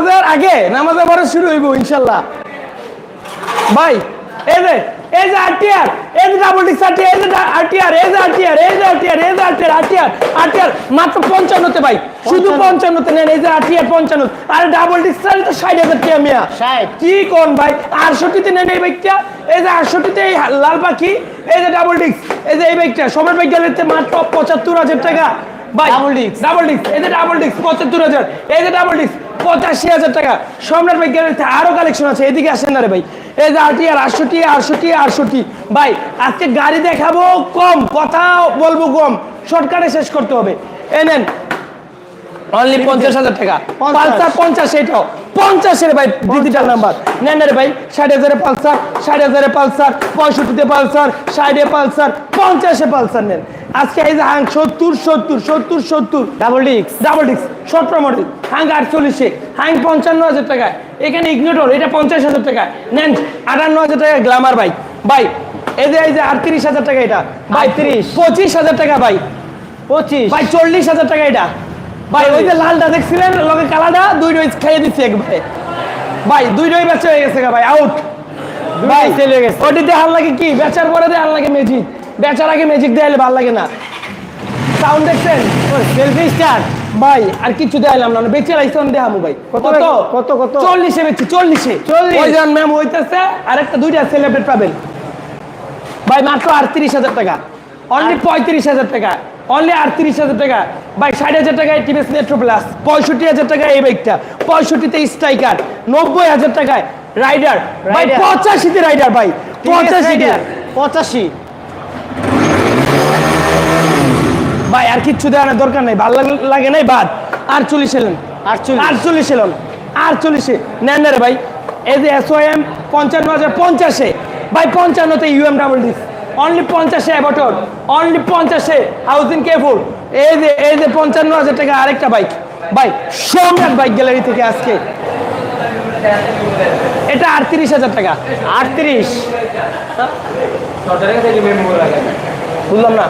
নামাজের আগে নামাজের পরে শুরু হইব ইনশাল্লাহ ভাই এই যে এই যে আরটিআর এই যে ডাবল ডিক্স আরটিআর এই যে আরটিআর এই যে আরটিআর এই যে আরটিআর এই যে আরটিআর আরটিআর আরটিআর মাত্র পঞ্চান্নতে ভাই শুধু পঞ্চান্নতে নেন এই যে আরটিআর পঞ্চান্ন আর ডাবল ডিক্স তো ষাট হাজার টাকা মিয়া কি কোন ভাই আটষট্টিতে নেন এই বাইকটা এই যে আটষট্টিতে এই লাল পাখি এই যে ডাবল ডিক্স এই যে এই বাইকটা সবার বাইক গেলে মাত্র পঁচাত্তর হাজার টাকা ভাই Double disc। ডাবল ডিক্স এই যে ডাবল ডিক্স পঁচাত্তর হাজার এই যে ডাবল ডিক্স পঁচাশি হাজার টাকা। সম্রাট ভাই গ্যালারিতে আরও কালেকশন আছে। এদিকে আসেন না রে ভাই। এই যে আরটি আর আটষট্টি আটষট্টি আটষট্টি। ভাই আজকে গাড়ি দেখাবো কম কথা বলব কম। শর্টকাটে শেষ করতে হবে। এই নেন। অনলি পঞ্চাশ হাজার টাকা। পালসার পঞ্চাশ এটাও। পঞ্চাশের ভাই ডিজিটাল নাম্বার নেন রে ভাই ষাট হাজারে পালসার ষাট হাজারে পালসার পঁয়ষট্টিতে পালসার ষাটে পালসার পঞ্চাশে পালসার নেন। আজকে এই যে হাং সত্তর সত্তর সত্তর সত্তর। ডাবল ডিক্স ডাবল ডিক্স সতেরো মডেল হাং আটচল্লিশে হাং পঞ্চান্ন হাজার টাকা এখানে ইগনোটর এটা পঞ্চাশ হাজার টাকা নেন আটান্ন হাজার টাকা গ্লামার বাইক ভাই এই যে এই যে আটত্রিশ হাজার টাকা এটা। ভাই 38 পঁচিশ হাজার টাকা ভাই। পঁচিশ। ভাই চল্লিশ হাজার টাকা এটা। ভাই ওই যে লালটা দেখছিলেন? লগে কালাটা দুই ডোজ খাইয়ে দিচ্ছে একবারে। ভাই দুই ডোই বেচা হয়ে গেছে ভাই আউট ভাই হয়ে গেছে। ওটি দেখার লাগে কি? বেচার পরে দেখার লাগে ম্যাজিক বেচার আগে ম্যাজিক দেখালে ভালো লাগে না। সাউন্ড দেখছেন? সেলফি স্টার ভাই আর কিছু দেখালাম না বেচে লাইছে দেখামু ভাই। কত কত? কত চল্লিশে চল্লিশে। 40 ম্যাম হইতেছে? আর একটা দুইটা সেলিব্রেট পাবেন। ভাই মাত্র আটত্রিশ হাজার টাকা। অনলি পঁয়ত্রিশ হাজার টাকা। অনলি আটত্রিশ হাজার টাকা। ভাই ষাট হাজার টাকায় টিভিএস মেট্রো প্লাস পঁয়ষট্টি হাজার টাকায় এই বাইকটা পঁয়ষট্টিতে স্ট্রাইকার নব্বই হাজার টাকায় রাইডার ভাই পঁচাশিতে রাইডার ভাই। পঁচাশিতে। পঁচাশি ভাই আর কিচ্ছু দেওয়ার দরকার নেই। ভালো লাগে নাই বাদ। আর চল্লিশ এলেন। আটচল্লিশ। আটচল্লিশ এলেন। আর চল্লিশে নেন রে ভাই। এই যে এস এম পঞ্চান্ন হাজার পঞ্চাশে। ভাই পঞ্চান্নতে ইউএম ডাবল ডিস অনলি পঞ্চাশে অ্যাবটর অনলি পঞ্চাশে হাউজিং কেফুল এই যে এই যে পঞ্চান্ন হাজার টাকা আরেকটা বাইক ভাই সম্রাট বাইক গ্যালারি থেকে আজকে। এটা আটত্রিশ হাজার টাকা। আটত্রিশ। বুঝলাম না।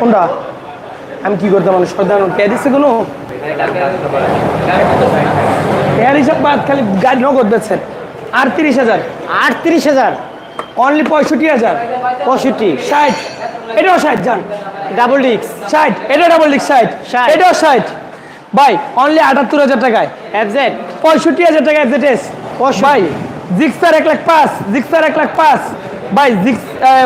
কোনটা? আমি কি করতাম? মানুষ সাধারণ কে দিচ্ছে কোনো? এর হিসাব বাদ খালি গাড়ি নগদ বেচছেন। আটত্রিশ হাজার। আটত্রিশ হাজার। অনলি পঁয়ষট্টি হাজার। পঁয়ষট্টি। ষাট। এটাও ষাট যান ডাবল ডিক্স ষাট। এটা ডাবল লিখ ষাট। 60 এটাও ষাট। ভাই অনলি আটাত্তর হাজার টাকায়। এফজেড পঁয়ষট্টি হাজার টাকা এফজেটেস ভাই জিক্সার এক লাখ পাঁচ। জিক্সার এক লাখ পাঁচ। ভাই জিক্স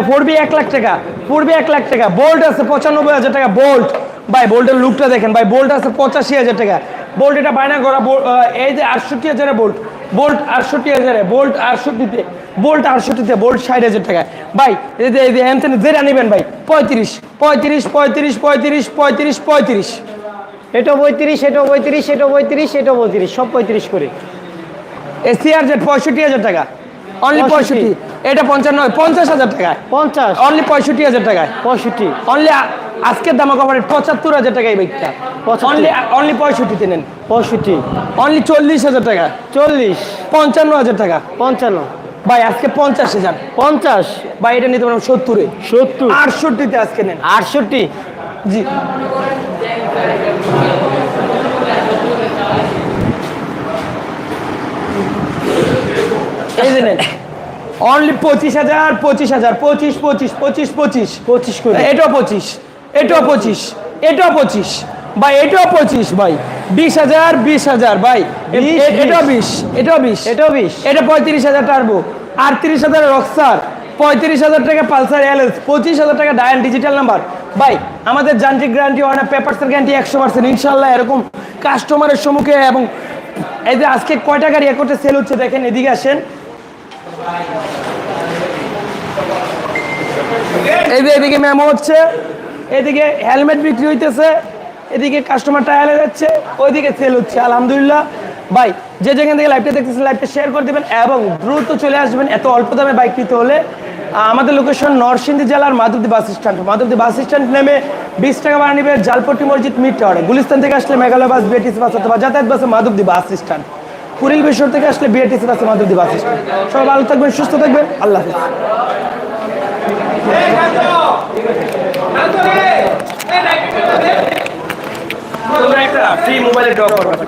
ফোর বি এক লাখ টাকা ফোর বি এক লাখ টাকা বোল্ট আছে পঁচানব্বই হাজার টাকা বোল্ট ভাই বোল্টের লুকটা দেখেন, ভাই বোল্ট আছে পঁচাশি হাজার টাকা। বোল্ট এটা বায়না করা এই যে আটষট্টি হাজারে বোল্ট বোল্ট আটষট্টি হাজারে বোল্ট আটষট্টিতে বোল্ট আটষট্টিতে বোল্ট ষাট হাজার টাকা। ভাই, এই যে এই যে হ্যান যেটা নেবেন, ভাই, পঁয়ত্রিশ পঁয়ত্রিশ পঁয়ত্রিশ পঁয়ত্রিশ পঁয়ত্রিশ পঁয়ত্রিশ। এটাও পঁয়ত্রিশ এটাও পঁয়ত্রিশ এটাও পঁয়ত্রিশ এটাও পঁয়ত্রিশ, সব পঁয়ত্রিশ করে। এসিআর জেড পঁয়ষট্টি হাজার টাকা। অনলি পঁয়ষট্টি। এটা পঞ্চান্ন পঞ্চাশ হাজার টাকায়। পঞ্চাশ। অনলি পঁয়ষট্টি হাজার টাকায়। পঁয়ষট্টি। অনলি আজকের দামা কভারে পঁচাত্তর হাজার টাকা এই বাইকটা। অনলি অনলি পঁয়ষট্টিতে নেন। পঁয়ষট্টি। অনলি চল্লিশ হাজার টাকা। চল্লিশ। পঞ্চান্ন হাজার টাকা। পঞ্চান্ন। ভাই আজকে পঞ্চাশে যান। পঞ্চাশ। ভাই এটা নিতে পারেন সত্তরে। সত্তর। আটষট্টিতে আজকে নেন। আটষট্টি। জি এই যে নেন অনলি পঁচিশ হাজার পঁচিশ হাজার পঁচিশ পঁচিশ পঁচিশ পঁচিশ। পঁচিশ করে। এটাও পঁচিশ এটাও পঁচিশ এটাও পঁচিশ। ভাই এটাও পঁচিশ ভাই। বিশ হাজার বিশ হাজার ভাই। এ- বিশ, এ- এটাও বিশ এটাও বিশ। এটা পঁয়ত্রিশ হাজার টার্বো আটত্রিশ হাজার রক্সার পঁয়ত্রিশ হাজার টাকা পালসার এলএস পঁচিশ হাজার টাকা ডায়াল ডিজিটাল নাম্বার ভাই আমাদের যান্ত্রিক গ্যারান্টি হয় না পেপারসের গ্যারান্টি একশো পার্সেন্ট ইনশাল্লাহ এরকম কাস্টমারের সম্মুখে এবং এই যে আজকে কয়টা গাড়ি করতে সেল হচ্ছে দেখেন এদিকে আসেন। এদিকে মেমো হচ্ছে, এদিকে হেলমেট বিক্রি হইতেছে, এদিকে কাস্টমার টায়ালে যাচ্ছে, ওইদিকে সেল হচ্ছে, আলহামদুলিল্লাহ। ভাই, যে যেখান থেকে লাইভটা দেখতেছেন লাইভটা শেয়ার করে দেবেন এবং দ্রুত চলে আসবেন, এত অল্প দামে বাইক নিতে হলে। আমাদের লোকেশন নরসিংদী জেলার Madhabdi bus stand Madhabdi bus stand নেমে বিশ টাকা ভাড়া নিবে জালপট্টি মসজিদ মিড টাওয়ারে গুলিস্তান থেকে আসলে মেঘালয় বাস বিএটিসি বাস অথবা যাতায়াত বাসে মাধবদী বাস স্ট্যান্ড কুড়িল বিশ্বর থেকে আসলে বিএটিসি বাসে মাধবদী বাস স্ট্যান্ড সবাই ভালো থাকবেন সুস্থ থাকবেন আল্লাহ হাফিজ। একটা ফ্রি মোবাইলে ড্র করবে।